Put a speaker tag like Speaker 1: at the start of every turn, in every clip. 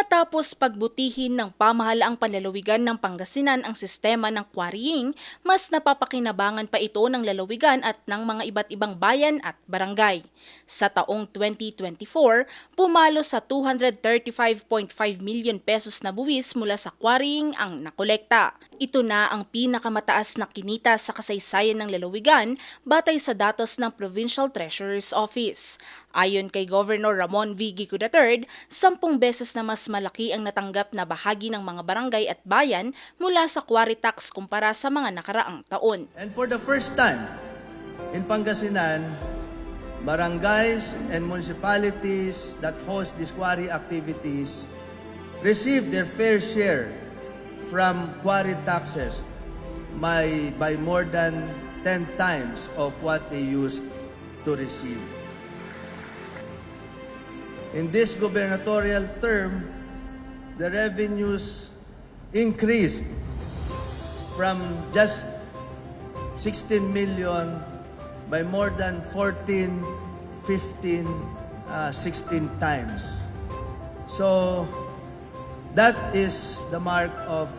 Speaker 1: Matapos pagbutihin ng pamahalaang panlalawigan ng Pangasinan ang sistema ng quarrying, mas napapakinabangan pa ito ng lalawigan at ng mga iba't ibang bayan at barangay. Sa taong 2024, pumalo sa 235.5 million pesos na buwis mula sa quarrying ang nakolekta. Ito na ang pinakamataas na kinita sa kasaysayan ng lalawigan batay sa datos ng Provincial Treasurer's Office. Ayon kay Governor Ramon V. Gico III, sampung beses na mas malaki ang natanggap na bahagi ng mga barangay at bayan mula sa quarry tax kumpara sa mga nakaraang taon.
Speaker 2: And for the first time in Pangasinan, barangays and municipalities that host these quarry activities receive their fair share from quarry taxes by, by more than 10 times of what they used to receive. In this gubernatorial term, the revenues increased from just 16 million by more than 14, 15, uh, 16 times. So that is the mark of,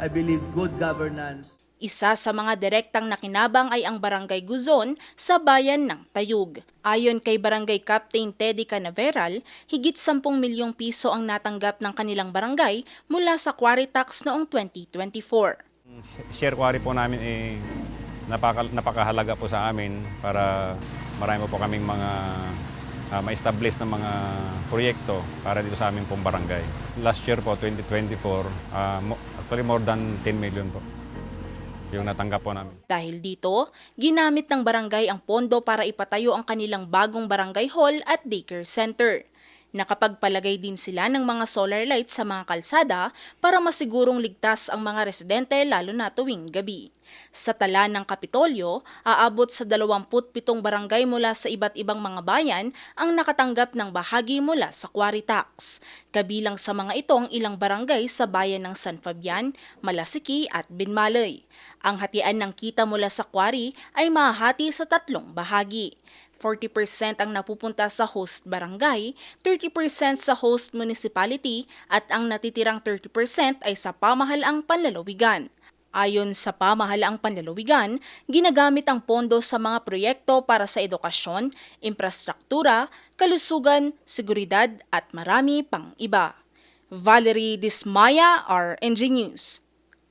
Speaker 2: I believe, good governance.
Speaker 1: Isa sa mga direktang nakinabang ay ang Barangay Guzon sa bayan ng Tayug. Ayon kay Barangay Captain Teddy Canaveral, higit 10 milyong piso ang natanggap ng kanilang barangay mula sa quarry tax noong 2024.
Speaker 3: share quarry po namin eh napaka, napakahalaga po sa amin para marami po kaming mga ah, ma-establish na mga proyekto para dito sa aming pong barangay. Last year po, 2024, ah, mo- actually more than 10 million po yung natanggap po namin.
Speaker 1: Dahil dito, ginamit ng barangay ang pondo para ipatayo ang kanilang bagong barangay hall at daycare center. Nakapagpalagay din sila ng mga solar lights sa mga kalsada para masigurong ligtas ang mga residente lalo na tuwing gabi. Sa tala ng Kapitolyo, aabot sa 27 barangay mula sa iba't ibang mga bayan ang nakatanggap ng bahagi mula sa quarry tax. Kabilang sa mga itong ilang barangay sa bayan ng San Fabian, Malasiki at Binmalay. Ang hatian ng kita mula sa quarry ay mahahati sa tatlong bahagi. 40% ang napupunta sa host barangay, 30% sa host municipality at ang natitirang 30% ay sa pamahalaang panlalawigan. Ayon sa pamahalaang panlalawigan, ginagamit ang pondo sa mga proyekto para sa edukasyon, infrastruktura, kalusugan, seguridad at marami pang iba. Valerie Dismaya, RNG News.